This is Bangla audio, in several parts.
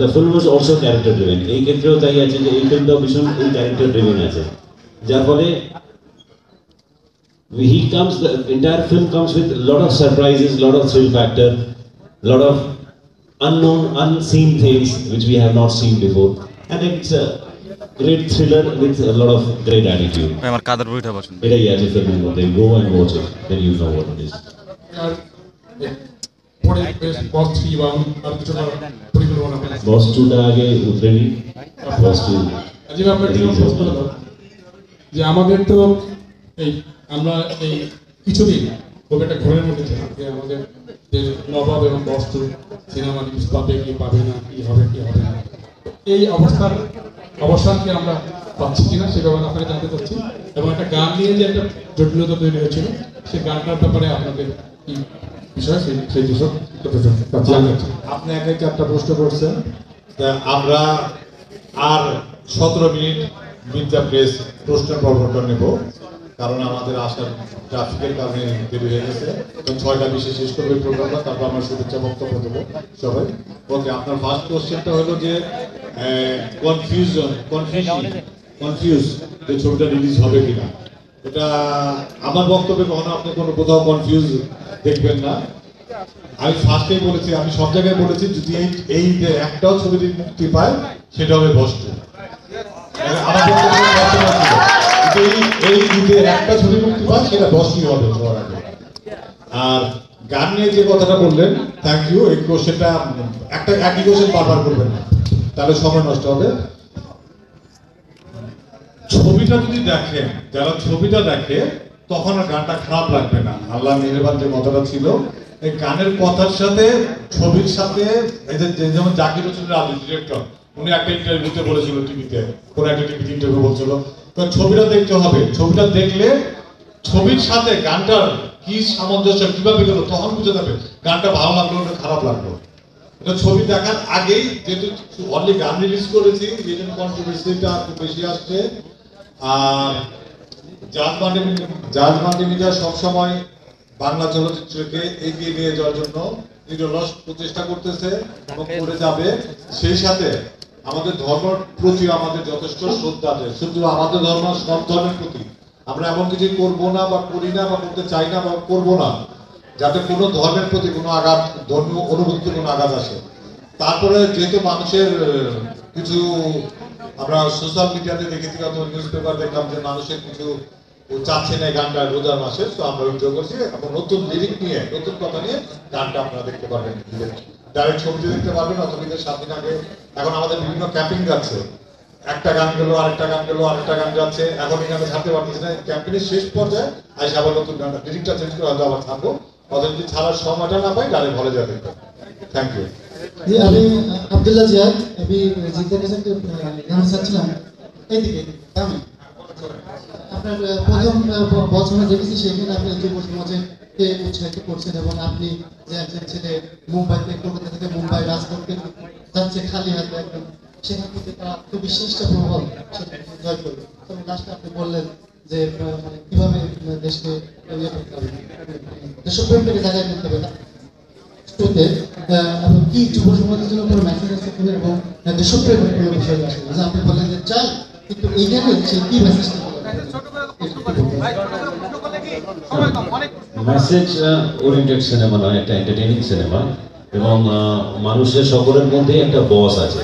the film was also character driven এই ক্ষেত্রেও তাই আছে যে এই ফিল্মটাও ভীষণ এই ক্যারেক্টার ড্রিভেন আছে যার ফলে he comes the entire film comes with a lot of surprises lot of thrill factor lot of unknown unseen things which we have not seen before and it's a great thriller with a lot of great attitude ভাই আমার কাদের বইটা পছন্দ এটাই আছে ফিল্মের মধ্যে go and watch it then you know what it is আমাদের তো এই আমরা এই কিছুদিন খুব একটা ঘরের মধ্যে ছিলাম যে আমাদের যে নবাব এবং বস্তু সিনেমা নিউজ পাবে কি পাবে না, কি হবে কি হবে না। এই অবস্থার অবসানকে আমরা পাচ্ছি কিনা সে ব্যাপারে আপনাকে জানতে চাচ্ছি। এবং একটা গান নিয়ে যে একটা জটিলতা তৈরি হয়েছিল সেই গানটার ব্যাপারে আপনাদের বিষয় সেই বিষয় আপনি একে চারটা প্রশ্ন করছেন আমরা আর সতেরো মিনিট মির্জা প্রেস প্রশ্নের পর্বটা নেব, কারণ আমাদের আসার ট্রাফিকের কারণে দেরি হয়ে গেছে। তো ছয়টা বিশে শেষ করবে প্রোগ্রামটা, তারপর আমরা শুভেচ্ছা বক্তব্য দেবো সবাই। ওকে, আপনার ফার্স্ট কোশ্চেনটা হলো যে কনফিউশন কনফিউশন কনফিউজ যে ছবিটা রিলিজ হবে কিনা। এটা আমার বক্তব্যে কখনো আপনি কোনো কোথাও কনফিউজ দেখবেন না। আমি ফার্স্টেই বলেছি, আমি সব জায়গায় বলেছি, যদি এই যে একটাও ছবি যদি মুক্তি পায়, সেটা হবে ছিল। কিন্তু এই একটা ছবি মুক্তি পায়, সেটা আর নিয়ে যে কথাটা বললেন ইউ একটা তাহলে সময় নষ্ট হবে। ছবিটা যদি দেখেন, যারা ছবিটা দেখে তখন আর গানটা খারাপ লাগবে না। আল্লাহ মেহরবান যে কথাটা ছিল, এই গানের কথার সাথে, ছবির সাথে যেমন জাকির হোসেন রাজু ডিরেক্টর, উনি একটা ইন্টারভিউতে বলেছিল টিভিতে কোন একটা টিভিতে ইন্টারভিউ বলছিল। ছবিটা দেখতে হবে। ছবিটা দেখলে ছবির সাথে গানটার কি সামঞ্জস্য, কীভাবে গেল, তখন বুঝে যাবে গানটা ভালো লাগল না খারাপ লাগল। এটা ছবি দেখার আগেই যেহেতু অনলি গান রিলিজ করেছি এই জন্য কন্ট্রোভার্সিটা একটু বেশি আসছে, আর জাজ মান্ডি জাজ মান্ডি মিডিয়া সবসময় বাংলা চলচ্চিত্রকে এগিয়ে নিয়ে যাওয়ার জন্য নিরলস প্রচেষ্টা করতেছে এবং করে যাবে। সেই সাথে আমাদের ধর্মের প্রতি আমাদের যথেষ্ট শ্রদ্ধা আছে। শুধু আমাদের ধর্ম সব ধর্মের প্রতি। আমরা এমন কিছু করব না বা করি না বা করতে চাই না বা করব না, যাতে কোনো ধর্মের প্রতি কোনো আঘাত, ধর্মীয় অনুভূতিতে কোনো আঘাত আসে। তারপরে যেহেতু মানুষের কিছু আমরা সোশ্যাল মিডিয়াতে দেখেছি অথবা নিউজ পেপার দেখলাম যে মানুষের কিছু চাচ্ছে না গানটা রোজার মাসে, তো আমরা উইথড্র করছি এখন নতুন লিরিক নিয়ে, নতুন কথা নিয়ে গানটা আপনারা দেখতে পারবেন। ডাইরেক্ট ছবিতে দেখতে পারবেন, অথবা সাত দিন আগে এখন আমাদের বিভিন্ন ক্যাম্পিং যাচ্ছে। একটা গান গেলো, আরেকটা গান গেলো, আরেকটা গান যাচ্ছে। এখন এখানে ছাড়তে পারতেছি না। ক্যাম্পেইনের শেষ পর্যায়ে আইসা আবার নতুন গানটা লিরিকটা চেঞ্জ করে হয়তো আবার থাকব অথবা যদি ছাড়ার সময়টা না পাই গানে হলে যাবে। থ্যাংক ইউ আমি আব্দুল্লাহ জিয়াদ, আমি জিজ্ঞাসা জানতে চাচ্ছিলাম। এইদিকে আমি। আপনার প্রথম বছরে দেখেছি, সেখানে আপনি যুব সমাজকে উৎসাহিত করছেন এবং আপনি যে একজন ছেলে মুম্বাই থেকে কলকাতা থেকে মুম্বাই রাজ করতে যাচ্ছে খালি হাতে একদম সেখান থেকে তার আত্মবিশ্বাসটা, প্রভাব জয় করবে তবে লাস্টে আপনি বললেন যে মানে কীভাবে দেশকে হবে? দেশপ্রেমটাকে জায়গায় করতে হবে শুরুতে আপনি কি যুব সমাজের জন্য কোনো মেসেজ এবং কোনো বিষয় আপনি যে কিন্তু কি মেসেজ ওরিয়েন্টেড সিনেমা নয়, একটা এন্টারটেইনিং সিনেমা এবং মানুষের সকলের মধ্যে একটা বস আছে।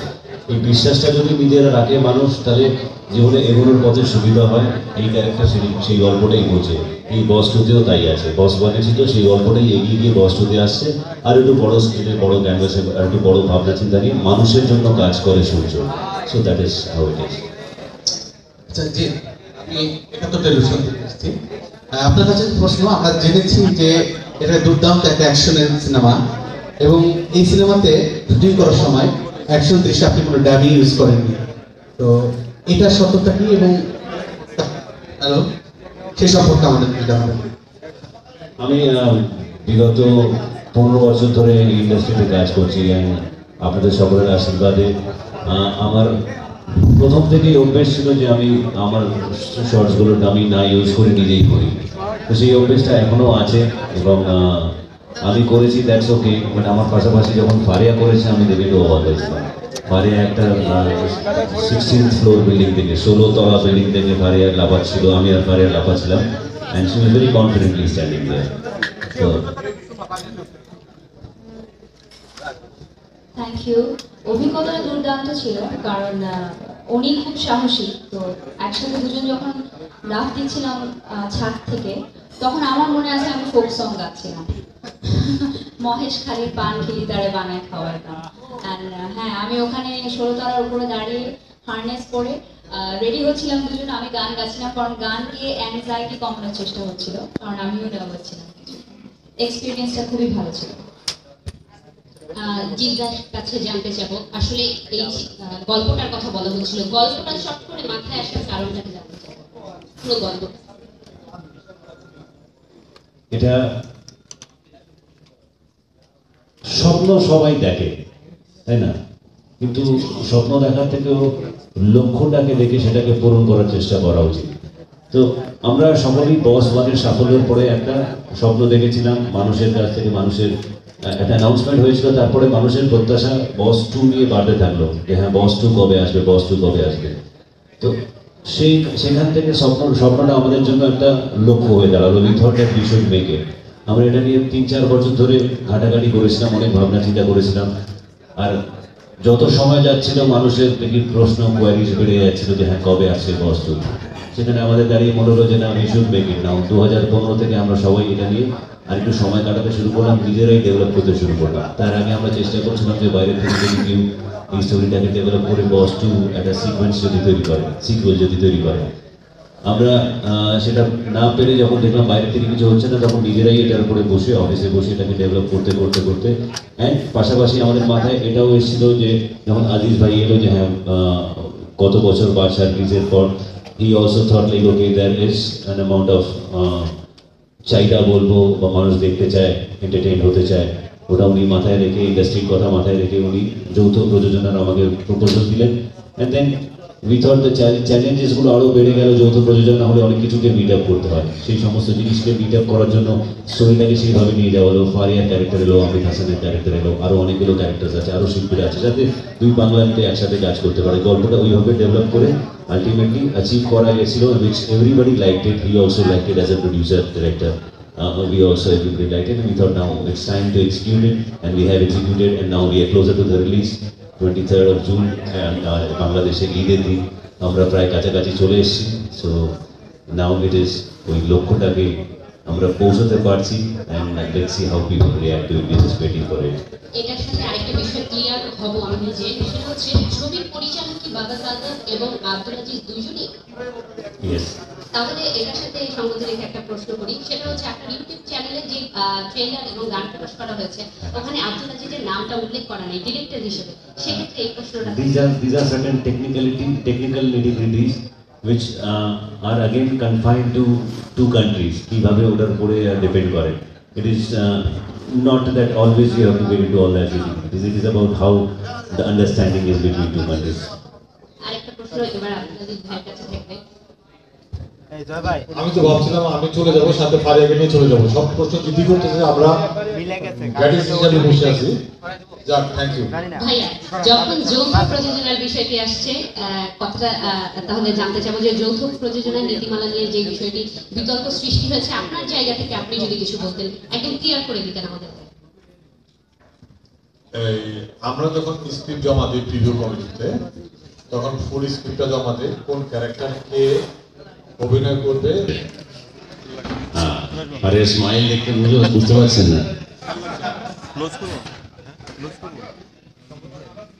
এই বিশ্বাসটা যদি নিজেরা রাখে, মানুষ তাহলে জীবনে এগোনোর পথে সুবিধা হয়, এই ক্যারেক্টার সেই গল্পটাই বোঝে। এই বস টুতেও তাই আছে। বস বানিয়েছি তো, সেই গল্পটাই এগিয়ে গিয়ে বস টুতে আসছে। আর একটু বড় স্ক্রিনে বড় ক্যানভাসে আর একটু বড় ভাবনা চিন্তা নিয়ে মানুষের জন্য কাজ করে সূর্য। So that is how it is আপনার কাছে প্রশ্ন, আমরা জেনেছি যে এটা দুর্দান্ত একটা অ্যাকশনের সিনেমা এবং এই সিনেমাতে শুটিং করার সময় অ্যাকশন দৃশ্যে আপনি কোনো ড্যাবি ইউজ করেননি। তো এটা সত্যতা কি এবং হ্যালো সেই সম্পর্কে আমাদের জানাবেন। আমি বিগত পনেরো বছর ধরে ইন্ডাস্ট্রিতে কাজ করছি আপনাদের সকলের আশীর্বাদে আমার প্রথম থেকেই অভ্যেস ছিল যে আমি আমার শর্টসগুলো আমি না ইউজ করে নিজেই করি। তো সেই অভ্যেসটা এখনও আছে এবং আমি করেছি দ্যাটস ওকে বাট আমার পাশাপাশি যখন ফারিয়া করেছে, আমি দেখে একটু অবাক হয়েছিলাম। ফারিয়া একটা সিক্সটিন ফ্লোর বিল্ডিং থেকে, ষোলো তলা বিল্ডিং থেকে আমি আর অ্যান্ড ভেরি কনফিডেন্টলি স্ট্যান্ডিং তো থ্যাংক ইউ অভিজ্ঞতাটা দুর্দান্ত ছিল, কারণ উনি খুব সাহসী। তো একসাথে দুজন যখন লাফ দিচ্ছিলাম ছাদ থেকে, তখন আমার মনে আছে আমি ফোক সং গাচ্ছিলাম। মহেশ খালি পান খেলি তারে বানায় খাওয়ার গান অ্যান্ড হ্যাঁ আমি ওখানে ষোলো তলার উপরে দাঁড়িয়ে হার্নেস পরে রেডি হচ্ছিলাম দুজন। আমি গান গাচ্ছিলাম, কারণ গান দিয়ে অ্যাংজাইটি কমানোর চেষ্টা হচ্ছিল, কারণ আমিও নার্ভাস ছিলাম এক্সপিরিয়েন্সটা খুবই ভালো ছিল। জিদ্দার কাছে জানতে চাবো, আসলে এই গল্পটার কথা বলা হচ্ছিল। গল্পটা চট করে মাথায় আসার কারণটাকে জানতে চাবো? পুরো গল্প এটা স্বপ্ন সবাই দেখে, তাই না? কিন্তু স্বপ্ন দেখার থেকেও লক্ষ্যটাকে দেখে সেটাকে পূরণ করার চেষ্টা করা উচিত। তো আমরা সকলেই বস ওয়ানের সাফল্যের পরে একটা স্বপ্ন দেখেছিলাম, মানুষের কাছ থেকে মানুষের একটা অ্যানাউন্সমেন্ট হয়েছিল, তারপরে মানুষের প্রত্যাশা বস টু নিয়ে বাড়তে থাকল যে হ্যাঁ বস টু কবে আসবে বস টু কবে আসবে। তো সেই, সেখান থেকে স্বপ্ন, স্বপ্নটা আমাদের জন্য একটা লক্ষ্য হয়ে দাঁড়াল শুড মেক ইট আমরা এটা নিয়ে তিন, চার বছর ধরে ঘাটাঘাটি করেছিলাম, অনেক ভাবনা চিন্তা করেছিলাম। আর যত সময় যাচ্ছিল, মানুষের দেখি প্রশ্ন কোয়ারিজ বেড়ে যাচ্ছিল যে হ্যাঁ কবে আসছে বস্তু সেখানে আমাদের দাঁড়িয়ে মনে হলো যে না আমি শুড মেক নাও দু হাজার পনেরো থেকে আমরা সবাই এটা নিয়ে আর একটু সময় কাটাতে শুরু করলাম, নিজেরাই ডেভেলপ করতে শুরু করলাম। তার আগে আমরা চেষ্টা করছিলাম যে বাইরে থেকে যদি কেউ এই স্টোরিটাকে ডেভেলপ করে বস টু একটা সিকোয়েন্স যদি তৈরি করে সিকুয়েল যদি তৈরি করে। আমরা সেটা না পেরে যখন দেখলাম বাইরে থেকে কিছু হচ্ছে না, তখন নিজেরাই এটার উপরে বসে অফিসে বসে এটাকে ডেভেলপ করতে করতে করতে। অ্যান্ড পাশাপাশি আমাদের মাথায় এটাও এসেছিল যে, যখন আজিজ ভাই এলো যে হ্যাঁ কত বছর বা সার্ভিসের পর he also thought like okay there is an amount of চাহিদা বলব বা মানুষ দেখতে চায় এন্টারটেইন হতে চায়। ওটা উনি মাথায় রেখে ইন্ডাস্ট্রির কথা মাথায় রেখে উনি যৌথ প্রযোজনার আমাকে প্রপোজাল দিলেন। And then we thought the চ্যালেঞ্জেসগুলো আরও বেড়ে গেল যৌথ প্রযোজনা হলে অনেক কিছুকে মিট আপ করতে হয়। সেই সমস্ত জিনিসকে মিট আপ করার জন্য স্টোরিটাকে সেইভাবে নিয়ে যাওয়া হলো। ফারিয়ার ক্যারেক্টার এলো অমিত হাসানের ক্যারেক্টার এলো আরও অনেকগুলো ক্যারেক্টার আছে আরও শিল্পীরা আছে যাতে দুই বাংলাতে একসাথে কাজ করতে পারে। গল্পটা ওইভাবে ডেভেলপ করে আলটিমেটলি অ্যাচিভ করা গেছিল which everybody like it he also like as a producer director Uh, we also everybody liked it. And we thought now it's time to execute it and we have executed and now we are closer to the release. 23rd of June and uh, বাংলাদেশে ঈদের দিন। আমরা প্রায় কাছাকাছি চলে এসেছি। সো নাও ইট ইজ ওই লক্ষ্যটাকে আমরা পৌঁছাতে পারছি and let's see how people to is waiting for it এটার সাথে আরেকটা বিষয় ক্লিয়ার হব আমি নিজে সেটা হচ্ছে ছবির পরিচালক কি বাবা সাদাত এবং আব্দুল আজিজ দুজনই? ইয়েস তাহলে এটার সাথে সঙ্গতি রেখে একটা প্রশ্ন করি সেটা হচ্ছে আপনার ইউটিউব চ্যানেলে যে ট্রেলার এবং গান প্রকাশ করা হয়েছে ওখানে আব্দুল আজিজের নামটা উল্লেখ করা নেই ডিরেক্টর হিসেবে। সেক্ষেত্রে এই প্রশ্নটা are these are certain technicality technical nitty-gritties. Which uh, are again confined to two countries. কীভাবে ওটার উপরে ডিপেন্ড করে it is uh, not that always you have to get into all that it is about how the understanding is between two countries আরেকটা প্রশ্ন এবার আব্দুল ভাইয়ের কাছে থাকবে আমি তো ভাবছিলাম আমি চলে যাব সাথে ফারিয়াকে নিয়ে চলে যাব সব প্রশ্ন জিদি করতেছে আমরা বসে আছি যাক থ্যাংক ইউ ভাইয়া যখন যৌথ প্রযোজনার বিষয়টি আসছে কথাটা তাহলে জানতে চাবো যে যৌথ প্রযোজনার নীতিমালা নিয়ে যে বিষয়টি বিতর্ক সৃষ্টি হয়েছে আপনার জায়গা থেকে আপনি যদি কিছু বলতেন একদম ক্লিয়ার করে দিতেন আমাদের। এই আমরা যখন স্ক্রিপ্ট জমা দিই প্রিভিউ কমিটিতে তখন ফুল স্ক্রিপ্টটা জমা দিই কোন ক্যারেক্টার কে অভিনয় করবে। আরে স্মাইল দেখতে বুঝতে পারছেন না।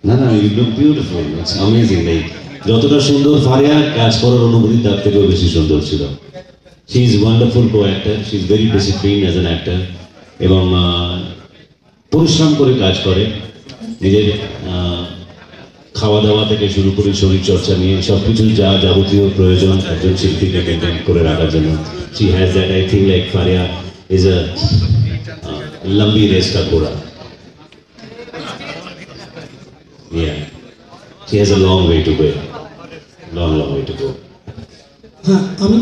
না না you look beautiful it's amazing like যতটা সুন্দর ফারিয়া, কাজ করার অনুভূতি তার থেকেও বেশি সুন্দর ছিল। She is wonderful co actor she is very discipline as an actor এবং পরিশ্রম করে কাজ করে। নিজের খাওয়া দাওয়া থেকে শুরু করে শরীর চর্চা নিয়ে সব কিছু যা যাবতীয় প্রয়োজন একজন শিল্পীকে মেনটেন করে রাখার জন্য। She has that I think like Faria is a লম্বি race কা ঘোড়া he has a long way to go. Long, long way to go.